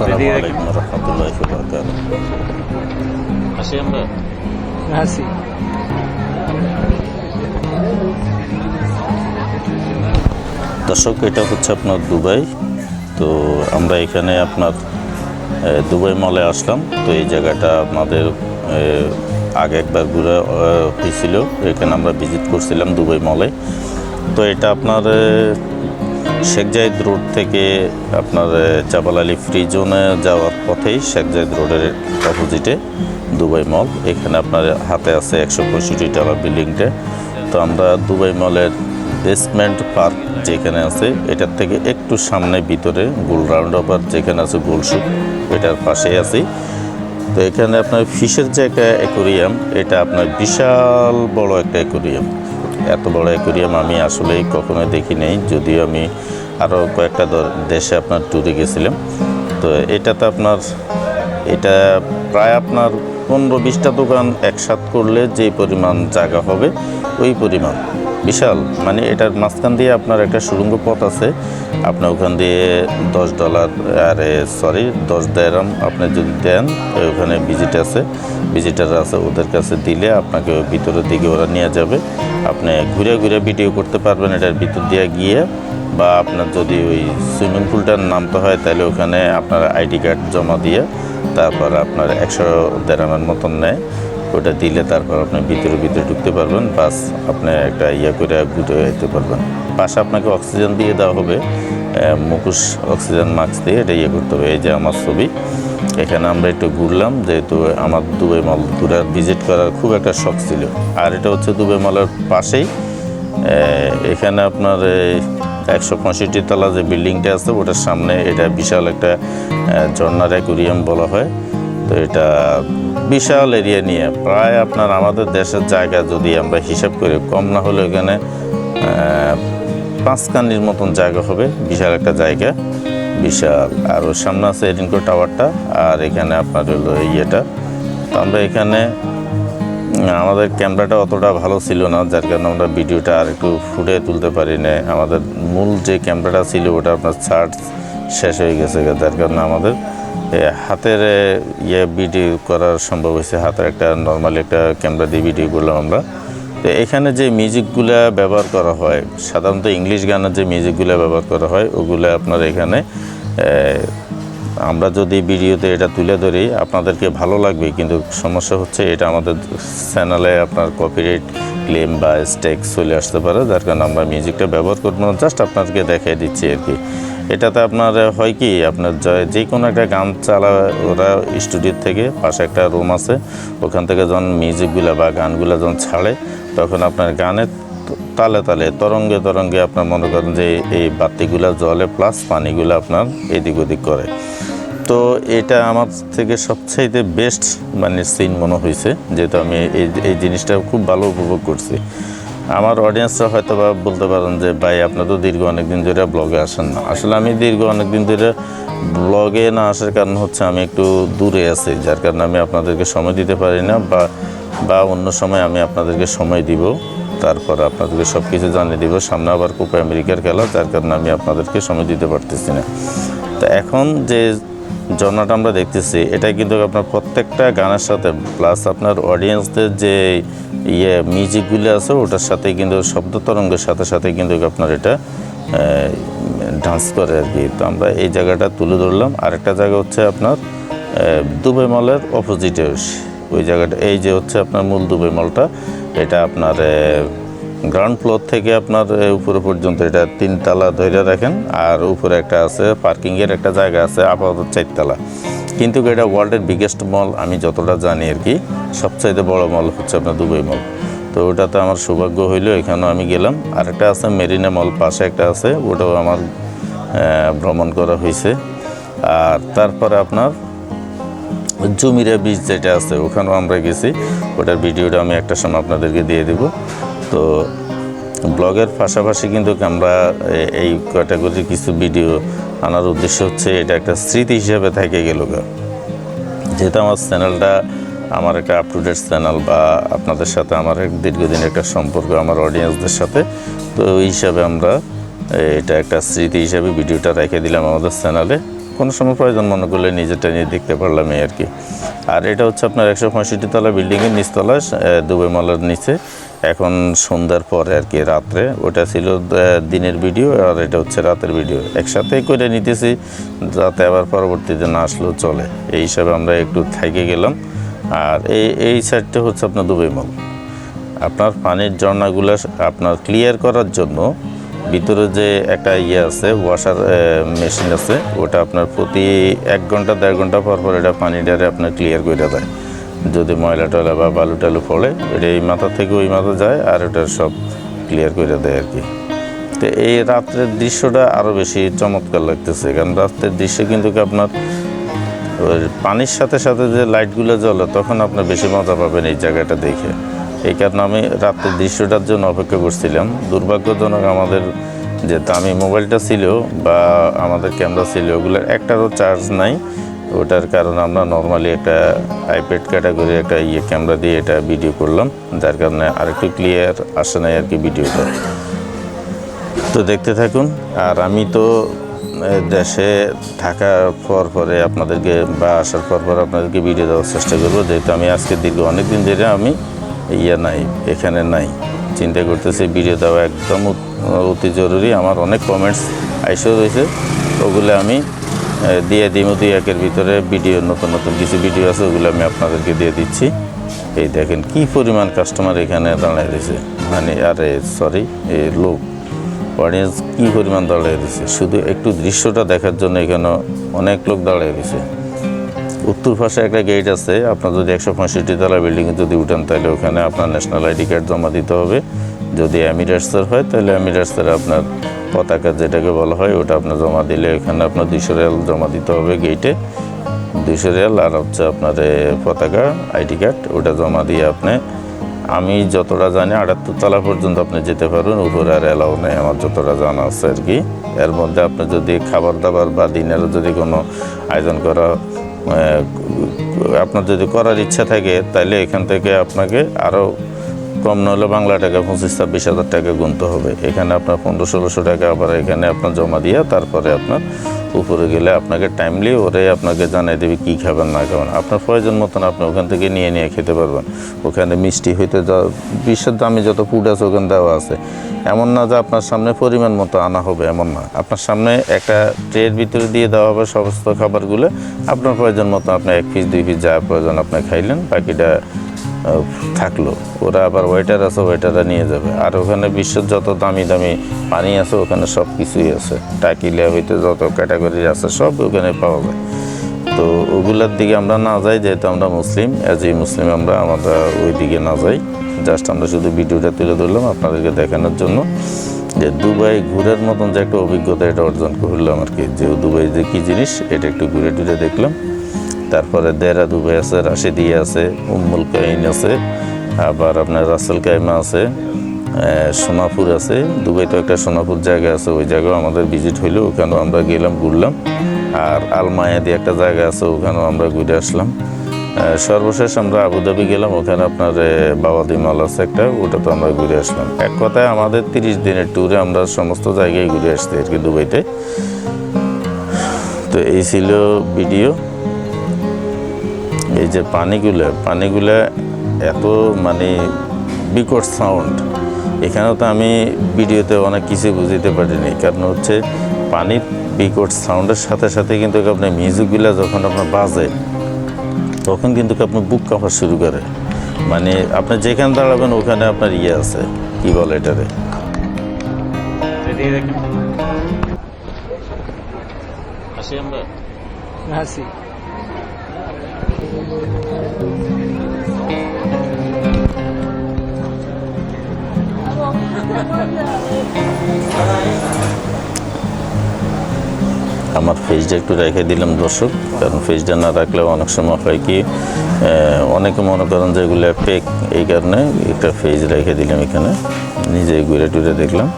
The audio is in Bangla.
আসসালামু আলাইকুম রহমতুল্লাহ বরকাত আসি আমরা? আসি। দর্শক এটা হচ্ছে আপনার দুবাই। তো আমরা এখানে আপনার দুবাই মলে আসলাম। তো এই জায়গাটা আপনাদের আগে একবার ঘুরে হয়েছিল। এখানে আমরা ভিজিট করছিলাম দুবাই মলে। তো এটা আপনার শেখ জাহিদ রোড থেকে আপনার আলী ফ্রি জোনে যাওয়ার পথেই শেখ জাহিদ রোডের অপোজিটে দুবাই মল এখানে আপনার হাতে আছে একশো পঁয়ষট্টি টাকা বিল্ডিংটা। তো আমরা দুবাই মলের বেসমেন্ট পার্ক যেখানে আছে, এটার থেকে একটু সামনে ভিতরে গোল রাউন্ড ওভার যেখানে আছে গোল শুট এটার পাশেই আছি। তো এখানে আপনার ফিশের যে একটা অ্যাকোরিয়াম এটা আপনার বিশাল বড় একটা অ্যাকোরিয়াম এত বড় অ্যাকোরিয়াম আমি আসলেই কখনো দেখি নেই। যদিও আমি আরও কয়েকটা দেশে আপনার ট্যুরে গেছিলাম। তো এটাতে আপনার, এটা প্রায় আপনার পনেরো বিশটা দোকান একসাথ করলে যে পরিমাণ জায়গা হবে, ওই পরিমাণ। বিশাল। মানে এটার মাঝখান দিয়ে আপনার একটা সুড়ঙ্গ পথ আছে। আপনি ওখান দিয়ে দশ ডলার, আরে সরি দশ দেরাম আপনি যদি দেন ওখানে ভিজিট আছে। ভিজিটার আছে, ওদের কাছে দিলে আপনাকে ভিতরের দিকে ওরা নিয়ে যাবে। আপনি ঘুরে ঘুরে ভিডিও করতে পারবেন এটার ভিতর দিয়ে গিয়ে। বা আপনার যদি ওই সুইমিং পুলটার নামতে হয়, তাহলে ওখানে আপনার আইডি কার্ড জমা দিয়ে তারপর আপনার একশো দেড়ামের মতন নেয়। ওটা দিলে তারপর আপনি ভিতরে ভিতরে ঢুকতে পারবেন, বাস আপনি একটা ইয়ে করে ঘুরে যেতে পারবেন। পাশে আপনাকে অক্সিজেন দিয়ে দেওয়া হবে মুখোশ অক্সিজেন মাস্ক দিয়ে এটা ইয়ে করতে হবে। এই যে আমার ছবি, এখানে আমরা একটু ঘুরলাম, যেহেতু আমার দুবাই মল ঘুরার ভিজিট করার খুব একটা শখ ছিল। আর এটা হচ্ছে দুবাই মলের পাশেই এখানে আপনার একশো পঁয়ষট্টি তলা যে বিল্ডিংটা আছে, ওটার সামনে এটা বিশাল একটা ঝর্ণার অ্যাকুরিয়াম বলা হয়। তো এটা বিশাল এরিয়া নিয়ে। প্রায় আপনার আমাদের দেশের জায়গা যদি আমরা হিসাব করি, কম না হলে এখানে পাঁচকানির মতন জায়গা হবে। বিশাল একটা জায়গা, বিশাল। আর ওর সামনে আছে এরিনকো টাওয়ারটা আর এখানে আপনার হলো ইয়েটা। তো আমরা এখানে, আমাদের ক্যামেরাটা অতটা ভালো ছিল না, যার কারণে আমরা ভিডিওটা আর একটু ফুটে তুলতে পারি না আমাদের মূল যে ক্যামেরাটা ছিল, ওটা আপনার চার্জ শেষ হয়ে গেছে, যার কারণে আমাদের হাতের ইয়ে ভিডিও করার সম্ভব হয়েছে। হাতের একটা নর্মালি একটা ক্যামেরা দিয়ে ভিডিও করলাম আমরা। তো এখানে যে মিউজিকগুলো ব্যবহার করা হয়, সাধারণত ইংলিশ গানের যে মিউজিকগুলো ব্যবহার করা হয়, ওগুলো আপনার এখানে আমরা যদি ভিডিওতে এটা তুলে ধরি, আপনাদেরকে ভালো লাগবে। কিন্তু সমস্যা হচ্ছে এটা আমাদের চ্যানেলে আপনার কপিরাইট ক্লেম বা স্টেক চলে আসতে পারে। যার কারণে আমরা মিউজিকটা ব্যবহার করব না। জাস্ট আপনাদেরকে দেখাই দিচ্ছি আর কি। এটাতে আপনার হয় কি, আপনার যে- কোনো একটা গান চালা, ওরা স্টুডিওর থেকে, পাশে একটা রুম আছে, ওখান থেকে যখন মিউজিকগুলো বা গানগুলো যখন ছাড়ে, তখন আপনার গানের তালে তালে, তরঙ্গে তরঙ্গে আপনার মনে করেন যে, এই বাতিগুলা জলে প্লাস পানিগুলো আপনার এদিক ওদিক করে। তো এটা আমার থেকে সবচাইতে বেস্ট মানে সিন মনে হয়েছে যেহেতু আমি এই এই জিনিসটা খুব ভালো উপভোগ করছি। আমার অডিয়েন্সরা হয়তো বা বলতে পারেন যে, ভাই, আপনি তো দীর্ঘ অনেক দিন ধরে ব্লগে আসেন না। আসলে আমি দীর্ঘ অনেক দিন ধরে ব্লগে না আসার কারণ হচ্ছে আমি একটু দূরে আছি, যার কারণে আমি আপনাদেরকে সময় দিতে পারি না বা বা অন্য সময় আমি আপনাদেরকে সময় দিব। তারপর আপনাদেরকে সব কিছু জানিয়ে দিব। সামনে আবার কোপা আমেরিকার খেলা, যার কারণে আমি আপনাদেরকে সময় দিতে পারতেছি না। তো এখন যে ঝর্ণাটা আমরা দেখতেছি, এটা কিন্তু আপনার প্রত্যেকটা গানের সাথে প্লাস আপনার অডিয়েন্সদের যে ইয়ে মিউজিকগুলি আছে, ওটার সাথে কিন্তু শব্দ তরঙ্গের সাথে সাথে কিন্তু আপনার এটা ডান্স করে আর কি। তো আমরা এই জায়গাটা তুলে ধরলাম। আরেকটা জায়গা হচ্ছে আপনার দুবাই মলের অপোজিটে ওই জায়গাটা, এই যে হচ্ছে আপনার মূল দুবাই মলটা, এটা আপনার গ্রাউন্ড ফ্লোর থেকে আপনার উপরে পর্যন্ত এটা তিনতলা ধরে রাখেন, আর উপরে একটা আছে পার্কিংয়ের একটা জায়গা আছে, আপাতত চারতলা কিন্তু এটা ওয়ার্ল্ডের বিগেস্ট মল আমি যতটা জানি আর কি, সবচাইতে বড় মল হচ্ছে আপনার দুবাই মল তো ওটাতে আমার সৌভাগ্য হইল, এখানেও আমি গেলাম। আর একটা আছে মেরিনা মল পাশে একটা আছে, ওটাও আমার ভ্রমণ করা হয়েছে আর তারপরে আপনার জমিরা বীজ যেটা আছে, ওখানেও আমরা গেছি। ওটার ভিডিওটা আমি একটা সময় আপনাদেরকে দিয়ে দেব। তো ব্লগের পাশাপাশি কিন্তু আমরা এই ক্যাটাগরির কিছু ভিডিও আনার উদ্দেশ্য হচ্ছে এটা একটা স্মৃতি হিসেবে থেকে গেল। যেহেতু আমার চ্যানেলটা আমার একটা আপ টু ডেট চ্যানেল বা আপনাদের সাথে আমার এক দীর্ঘদিন একটা সম্পর্ক আমার অডিয়েন্সদের সাথে, তো ওই হিসাবে আমরা এটা একটা স্মৃতি হিসাবে ভিডিওটা রেখে দিলাম আমাদের চ্যানেলে কোনো সময় প্রয়োজন মনে করলে নিজেরটা নিয়ে দেখতে পারলাম আর কি। আর এটা হচ্ছে আপনার একশো পঁয়ষট্টি তলা বিল্ডিংয়ের নিচতলা দুবাই মলের নিচে। এখন সন্ধ্যার পরে আর কি, রাত্রে। ওটা ছিল দিনের ভিডিও আর এটা হচ্ছে রাতের ভিডিও একসাথে করে নিতেছি, যাতে আবার পরবর্তীতে না আসলেও চলে। এই হিসাবে আমরা একটু থাইকে গেলাম। আর এই এই সাইডটা হচ্ছে আপনার দুবাই মল। আপনার পানির ঝর্ণাগুলো আপনার ক্লিয়ার করার জন্য ভিতরে যে একটা ইয়ে আছে ওয়াশার মেশিন আছে, ওটা আপনার প্রতি এক ঘণ্টা, দেড় ঘণ্টা পর পর এটা পানি পানিটারে আপনার ক্লিয়ার করে দেয়। যদি ময়লা টয়লা বা বালু টালু পড়ে এটা এই মাথা থেকে ওই মাথা যায় আর ওটা সব ক্লিয়ার করে দেয় আর কি। তো এই রাত্রের দৃশ্যটা আরও বেশি চমৎকার লাগতেছে, কারণ রাত্রের দৃশ্য কিন্তু আপনার পানির সাথে সাথে যে লাইটগুলো জ্বলে, তখন আপনি বেশি মজা পাবেন এই জায়গাটা দেখে। এই কারণে আমি রাত্রের দৃশ্যটার জন্য অপেক্ষা করছিলাম। দুর্ভাগ্যজনক আমাদের যে দামি মোবাইলটা ছিল বা আমাদের ক্যামেরা ছিল, ওগুলোর একটারও চার্জ নাই। ওটার কারণে আমরা নর্মালি একটা আইপ্যাড ক্যাটাগরি একটা ইয়ে ক্যামেরা দিয়ে এটা ভিডিও করলাম। যার কারণে আরেকটু ক্লিয়ার আসে নাই আর কি ভিডিওটা তো দেখতে থাকুন, আর আমি তো দেশে থাকার পর পরে আপনাদেরকে বা আসার পর পর আপনাদেরকে ভিডিও দেওয়ার চেষ্টা করব। যেহেতু আমি আজকে দীর্ঘ অনেক দিন ধরে আমি ইয়ে নাই, এখানে নাই। চিন্তা করতেছি ভিডিও দেওয়া একদম অতি জরুরি। আমার অনেক কমেন্টস আইসেও রয়েছে। ওগুলো আমি দিয়ে দিই দুই একের ভিতরে। ভিডিও নতুন নতুন কিছু ভিডিও আছে, ওগুলো আমি আপনাদেরকে দিয়ে দিচ্ছি। এই দেখেন কি পরিমাণ কাস্টমার এখানে দাঁড়ায় রয়েছে। মানে আরে সরি এই লোক। অডিয়েন্স কী পরিমাণ দাঁড়িয়ে রয়েছে? শুধু একটু দৃশ্যটা দেখার জন্য এখানে অনেক লোক দাঁড়িয়ে দিছে উত্তর পাশে একটা গেট আছে। আপনার যদি একশো পঁয়ষট্টি তলা বিল্ডিংয়ে যদি উঠেন, তাহলে ওখানে আপনার ন্যাশনাল আইডি কার্ড জমা দিতে হবে। যদি এমিরেটসের হয়, তাহলে এমিরেটসের আপনার পতাকা যেটাকে বলা হয়, ওটা আপনার জমা দিলে ওখানে আপনার দুইশো রিয়াল জমা দিতে হবে গেটে দুইশো রিয়াল আর হচ্ছে আপনার পতাকা আইডি কার্ড ওটা জমা দিয়ে আপনি, আমি যতটা জানি আটাত্তর তলা পর্যন্ত আপনি যেতে পারবেন, উপরে আর এলাও নেই, আমার যতটা জানা আছে আর কি। এর মধ্যে আপনি যদি খাবার দাবার বা দিনেরও যদি কোনো আয়োজন করা আপনার যদি করার ইচ্ছা থাকে তাহলে এখান থেকে আপনাকে আরও কম নহলে বাংলা টাকা পঁচিশ, ছাব্বিশ হাজার টাকা গুনতে হবে। এখানে আপনার পনেরো, ষোলোশো টাকা আবার এখানে আপনার জমা দিয়ে তারপরে আপনার উপরে গেলে আপনাকে টাইমলি ওরে আপনাকে জানিয়ে দেবে কী খাবেন, না খাবেন। আপনার প্রয়োজন মতন আপনি ওখান থেকে নিয়ে নিয়ে খেতে পারবেন। ওখানে মিষ্টি হইতে বিশ্বের দামি যত ফুড আছে ওখানে দেওয়া আছে। এমন না যে আপনার সামনে পরিমাণ মতো আনা হবে, এমন না। আপনার সামনে একটা ট্রের ভিতরে দিয়ে দেওয়া হবে সমস্ত খাবারগুলো। আপনার প্রয়োজন মতো আপনি এক পিস দুই পিস যা প্রয়োজন আপনি খাইলেন, বাকিটা থাকল। ওরা আবার ওয়েটার আছে ওয়েটাররা নিয়ে যাবে। আর ওখানে বিশ্বের যত দামি দামি পানি আছে, ওখানে সব কিছুই আছে। টাকিলিয়া হইতে যত ক্যাটাগরি আছে, সব ওখানে পাওয়া যায়। তো ওগুলোর দিকে আমরা না যাই, যেহেতু আমরা মুসলিম অ্যাজ এই মুসলিম আমরা আমরা ওই দিকে না যাই। জাস্ট আমরা শুধু ভিডিওটা তুলে ধরলাম আপনাদেরকে দেখানোর জন্য। যে দুবাই ঘুরের মতন যে একটা অভিজ্ঞতা এটা অর্জন করলাম আর কি। যে দুবাই যে কী জিনিস, এটা একটু ঘুরে টুরে দেখলাম। তারপরে দেরা দুবাই আছে রাশিদিয়া আছে, উম্মুল কাইন আছে, আবার আপনার রাসেল কাইমা আছে সোনাপুর আছে, দুবাই তো একটা সোনাপুর জায়গা আছে, ওই জায়গাও আমাদের ভিজিট হইল, ওখানেও আমরা গেলাম, ঘুরলাম। আর আলমায়াদি একটা জায়গা আছে, ওখানেও আমরা ঘুরে আসলাম। সর্বশেষ আমরা আবুধাবি গেলাম, ওখানে আপনার বাবাদি মল আছে একটা, ওটা তো আমরা ঘুরে আসলাম। এক কথায় আমাদের তিরিশ দিনের ট্যুরে আমরা সমস্ত জায়গায় ঘুরে আসছি আর কি দুবাইতে। তো এই ছিল ভিডিও যে পানিগুলো পানিগুলো এত মানে বিকট সাউন্ড এখানেও তো আমি ভিডিওতে অনেক কিছু বুঝতে পারিনি। কারণ হচ্ছে পানির বিকট সাউন্ডের সাথে সাথে কিন্তু আপনার মিউজিকগুলো যখন আপনার বাজে তখন কিন্তু আপনার বুক কাঁপা শুরু করে। মানে আপনি যেখানে দাঁড়াবেন ওখানে আপনার ইয়ে আছে কি বলে এটারে? আসি আমরা? আসি। আমার ফেসটা একটু রেখে দিলাম দর্শক, কারণ ফেসটা না রাখলেও অনেক সময় হয় কি অনেকে মনে করেন যে এগুলো ফেক এই কারণে একটা ফেজ রেখে দিলাম এখানে, নিজে ঘুরে টুরে দেখলাম।